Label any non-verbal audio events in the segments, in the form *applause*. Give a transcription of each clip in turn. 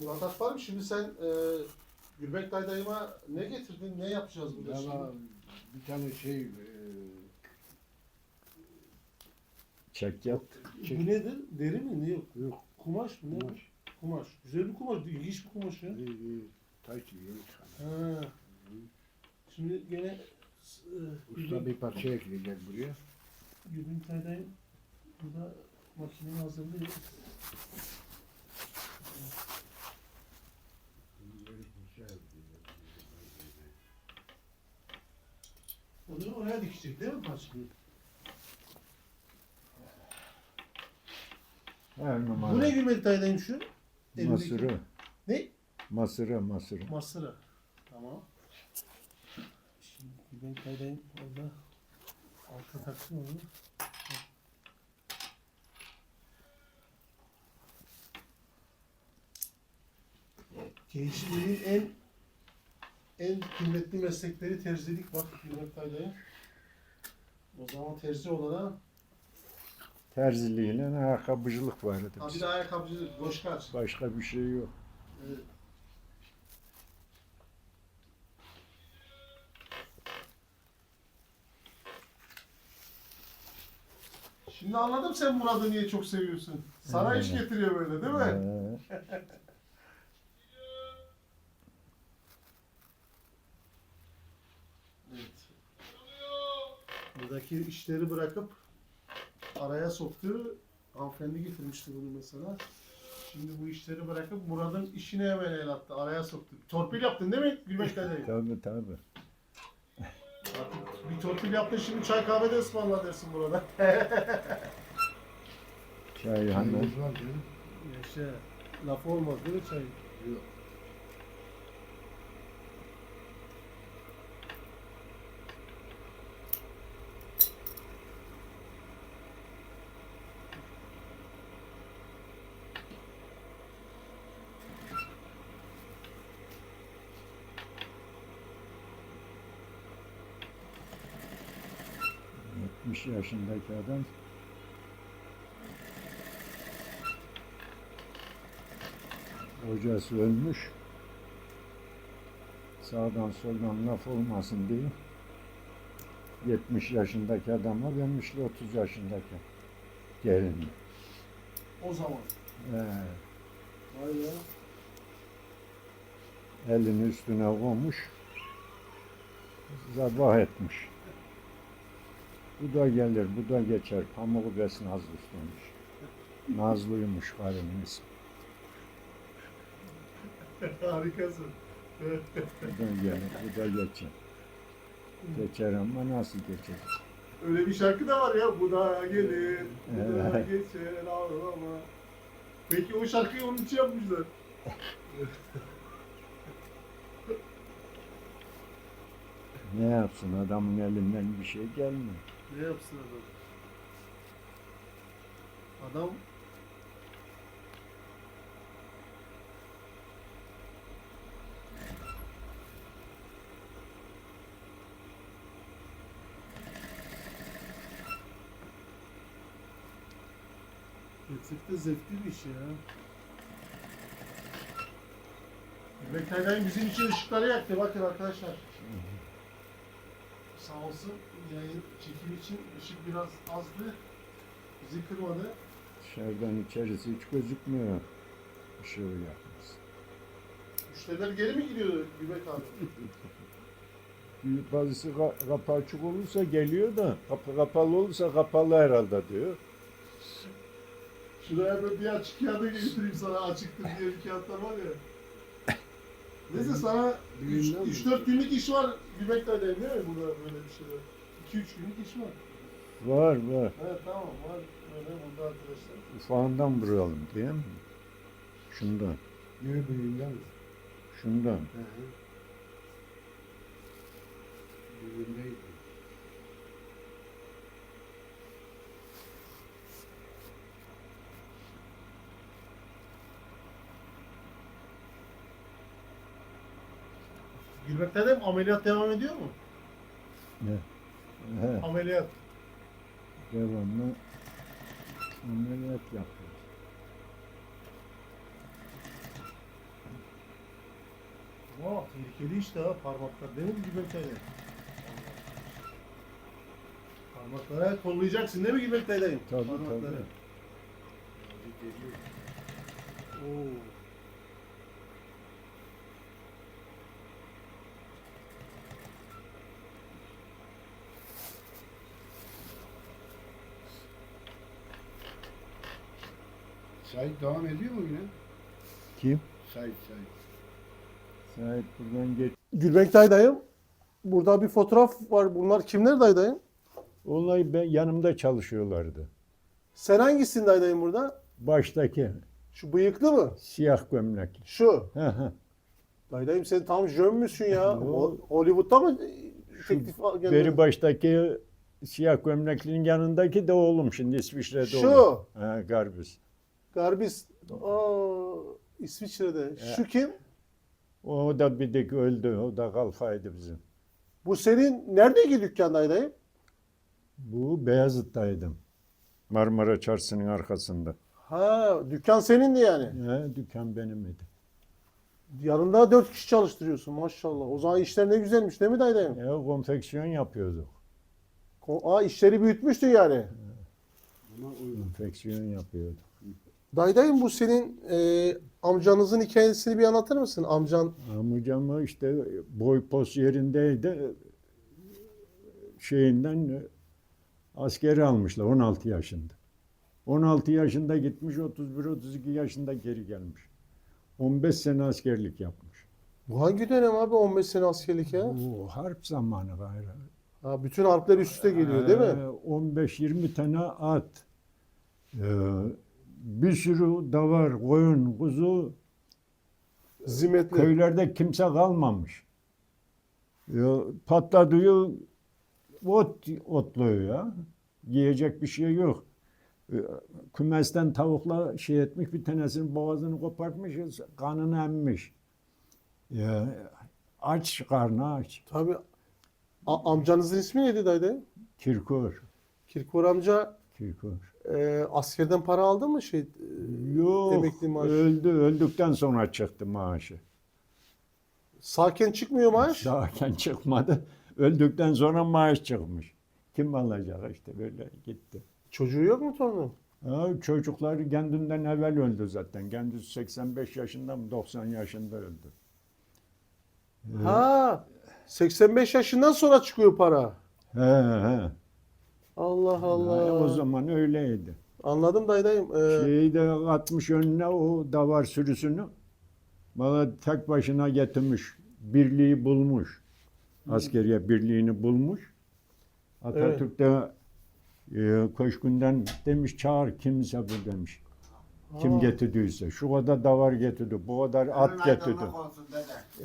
Murat Akbar'ım şimdi sen e, Gülbek Dayı'ma ne getirdin? Ne yapacağız burada Valla şimdi? bir tane şey e, Çek çek- Bu nedir? Deri mi? Ne yok? yok Kumaş mı? Ne? bu? kumaş. Kumaş. Güzel bir kumaş. İlginç bir kumaş ya. İyi, iyi. Taş gibi yeni çıkan. Ha. Şimdi gene e, Usta bir parça ekleyecek buraya. Gülbek Dayı'nın burada makineyi hazırlıyor. Onu oraya dikecek değil mi parçayı? Her Bu ne numara. Gülbek Dayı'nın şu? Elindeki- Masırı. Ne? Masırı masırı. Masırı. Tamam. Şimdi Gülbek Dayı'nın orada altta taksın onu. Gençliğin en en kıymetli meslekleri terzilik bak Gülbek Dayı'nın. O zaman terzi olana Terziliğiyle ayakkabıcılık vardı. ha bir de ayakkabıcı boşkar. Başka bir şey yok. Evet. Şimdi anladım sen Murat'ı niye çok seviyorsun. Sana iş getiriyor böyle değil mi? Ee, Buradaki işleri bırakıp araya soktu. Hanımefendi getirmişti bunu mesela. Şimdi bu işleri bırakıp Murat'ın işine hemen el attı. Araya soktu. Torpil yaptın değil mi Gülmek *laughs* Dede? tabii tabii. Artık bir torpil yaptın şimdi çay kahve de ısmarla dersin burada. Çay canım. Yaşa. Laf olmaz değil mi çay? Yok. ...70 yaşındaki adam... ...hocası ölmüş... ...sağdan soldan laf olmasın diye... ...70 yaşındaki adama vermişler 30 yaşındaki... ...gelini. O zaman. Ee, Vay be. elini üstüne koymuş... ...zabah etmiş. Bu da gelir, bu da geçer. Pamuğu bes Nazlı demiş. Nazlıymış karının ismi. *laughs* Harikasın. Bu da gelir, bu da geçer. Geçer ama nasıl geçer? Öyle bir şarkı da var ya. Bu da gelir, bu da Evet. geçer ağlama. Peki o şarkıyı onun için yapmışlar. *laughs* Ne yapsın adamın elinden bir şey gelmiyor. Ne yapsın adam? Adam Gerçekten zevkli bir iş ya. Beklerden bizim için ışıkları yaktı bakın arkadaşlar. Sağ olsun yayın çekim için ışık biraz azdı. Bizi kırmadı. Dışarıdan içerisi hiç gözükmüyor. Işığı yakmaz. Müşteriler geri mi gidiyor Gübek abi? *laughs* Bazısı ka- kapı açık olursa geliyor da kapı kapalı olursa kapalı herhalde diyor. Şuraya böyle bir açık kağıdı getireyim sana açıktır diye bir kağıtlar var ya. Neyse sana Düğünden mi? 3-4 günlük iş var Gübek de değil mi burada böyle bir şeyler? 2-3 günlük iş var. Var var. Evet tamam var böyle burada arkadaşlar. Ufağından vuralım değil mi? Şundan. Yürü büyüğünden mi? Şundan. Hı hı. Büyüğündeydi. Gülbek dedem ameliyat devam ediyor mu? Ne? He, Ameliyat. devamlı ameliyat yapıyor. Aa tehlikeli işte ha parmaklar. Değil mi Gülbek Parmaklara kollayacaksın değil mi Gülbek dayı? Tabii, Parmakları. tabii. Oo. Sait devam ediyor mu yine? Kim? Sait Sait. Sait buradan geç. Gülbek dayım. Burada bir fotoğraf var. Bunlar kimler dayım? Olay ben yanımda çalışıyorlardı. Sen hangisin dayım burada? Baştaki Şu bıyıklı mı? siyah gömlekli. Şu. Hı hı. Dayım sen tam jön müsün ya? Ho- Hollywood'da mı Şu teklif geldi? Beri baştaki siyah gömleklinin yanındaki de oğlum şimdi İsviçre'de Şu. oğlum. Ha, Garbus. Garbis. Aa, İsviçre'de. Şu kim? O da bir dik öldü. O da kalfaydı bizim. Bu senin neredeki dükkan dayım? Bu Beyazıt'taydım. Marmara Çarşısı'nın arkasında. Ha, dükkan senindi yani. He, dükkan benim idi. Yanında dört kişi çalıştırıyorsun maşallah. O zaman işler ne güzelmiş değil mi dayım? Ya konfeksiyon yapıyorduk. Aa işleri büyütmüştün yani. Konfeksiyon yapıyorduk. Daydayım bu senin e, amcanızın hikayesini bir anlatır mısın? Amcan Amcamı işte boy pos yerindeydi. Şeyinden e, askeri almışlar 16 yaşında. 16 yaşında gitmiş 31-32 yaşında geri gelmiş. 15 sene askerlik yapmış. bu hangi dönem abi 15 sene askerlik ya? Bu harp zamanı gayrı. Ha, bütün harpler üst üste geliyor değil mi? Ee, 15-20 tane at. Ee, bir sürü davar, koyun, kuzu. Zimetli. Köylerde kimse kalmamış. Ya, patladığı ot otluyor ya. Yiyecek bir şey yok. Kümesten tavukla şey etmiş bir tanesinin boğazını kopartmış, kanını emmiş. Ya, aç karnı aç. Tabii. A- amcanızın ismi neydi dayı? Kirkor. Kirkor amca Kirkor. e, askerden para aldı mı şey? e, Yok. Emekli maaşı. Öldü. Öldükten sonra çıktı maaşı. Sağken çıkmıyor maaş. Dağken çıkmadı. Öldükten sonra maaş çıkmış. Kim alacak işte böyle gitti. Çocuğu yok mu torunun? Ha, çocukları kendinden evvel öldü zaten. Kendisi 85 yaşında mı 90 yaşında öldü. Ha, 85 yaşından sonra çıkıyor para. He he. Allah Allah. Ha, o zaman öyleydi. Anladım dayıdayım. Ee, Şeyi de atmış önüne o davar sürüsünü. Bana tek başına getirmiş. Birliği bulmuş. Askeriye birliğini bulmuş. Atatürk de e, köşkünden demiş çağır kimse bu demiş. Kim Aa. getirdiyse. Şu kadar davar getirdi. Bu kadar at getirdi.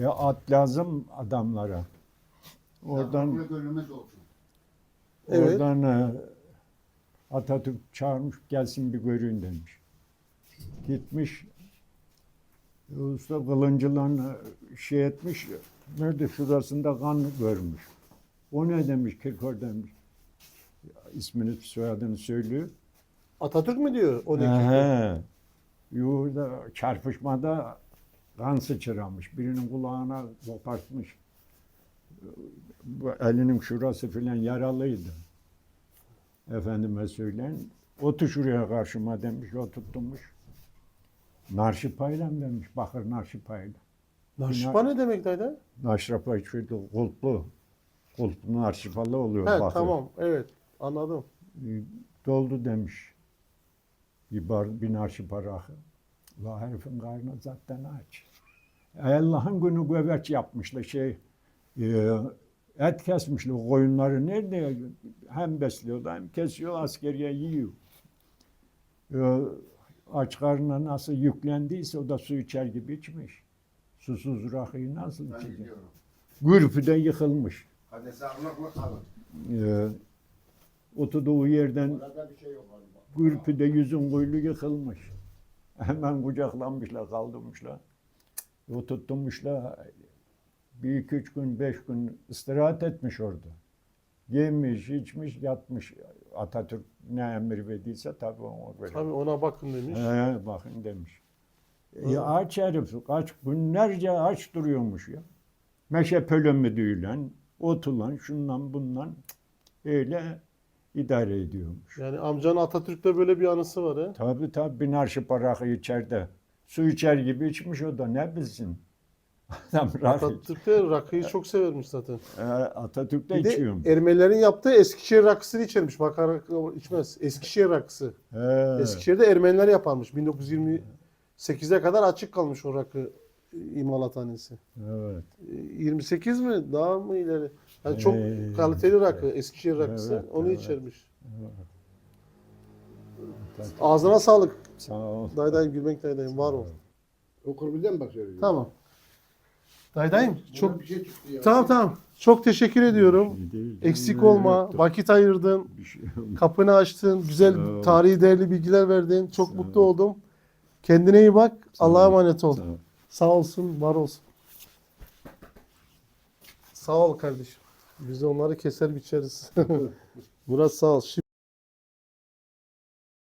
E, at lazım adamlara. Oradan gönlümüz olsun. Evet. oradan e, Atatürk çağırmış gelsin bir görün demiş. Gitmiş. E, Usta kılıncılan şey etmiş. Nerede şurasında kan görmüş. O ne demiş Kirkor demiş. İsmini soyadını söylüyor. Atatürk mü diyor o da? Yuhurda çarpışmada kan sıçramış. Birinin kulağına kopartmış. Bu elinin şurası filan yaralıydı. Efendime söyleyin. Otur şuraya karşıma demiş, oturtmuş. Narşipayla demiş, bakır narşipayla. Narşipa ne demek dayı? Narşipay şöyle kulplu. Kulplu narşipalı oluyor He bakır. tamam evet anladım. E, doldu demiş. Bir, bar, bir narşipa rakı. La herifin karnı zaten aç. Allah'ın günü göbeç yapmışlar şey e, et kesmişler koyunları nerede hem besliyorlar hem kesiyor askeriye yiyor. E, aç karnına nasıl yüklendiyse o da su içer gibi içmiş. Susuz rakıyı nasıl içecek? Gürpüde yıkılmış. Hadi sağlıklı kalın. E, oturduğu yerden şey. Gürpüde yüzün kuyulu yıkılmış. Hemen kucaklanmışlar, kaldırmışlar. Oturtmuşlar. Bir iki üç gün, beş gün istirahat etmiş orada. Yemiş, içmiş, yatmış. Atatürk ne emir verdiyse tabii ona göre. Tabii ona bakın demiş. He, bakın demiş. E, aç herif kaç günlerce aç duruyormuş ya. Meşe pölömüdüyle, otulan, şundan bundan öyle idare ediyormuş. Yani amcanın Atatürk'te böyle bir anısı var ha. Tabii tabii binarşı parakı içeride. Su içer gibi içmiş o da ne bilsin. Adam. *laughs* Atatürk'te rakıyı çok severmiş zaten. E, Atatürk'te Bir de içiyorum. Ermenilerin yaptığı Eskişehir rakısını içermiş. Bakarak içmez. Eskişehir rakısı. He. Eskişehir'de Ermeniler yaparmış. 1928'e kadar açık kalmış o rakı imalathanesi. Evet. E, 28 mi? Daha mı ileri? Yani çok Ee, kaliteli rakı. Eskişehir rakısı. evet, Onu evet. içermiş. Evet. Ağzına sağlık. Sağ ol. Dayday gülmek daydayım. Var ol. Okur birden bakıyor. Tamam. Daydayım. Çok şey. Tamam tamam. Çok teşekkür ediyorum. Şey değil. Eksik olma. Vakit ayırdın. Şey. Kapını açtın. Güzel tarihi değerli bilgiler verdin. Çok mutlu ol. oldum. Kendine iyi bak. Allah'a emanet ol. Sağ ol. Sağ olsun, var olsun. Sağ ol kardeşim. Biz de onları keser biçeriz. *laughs* Murat sağ ol. Şimdi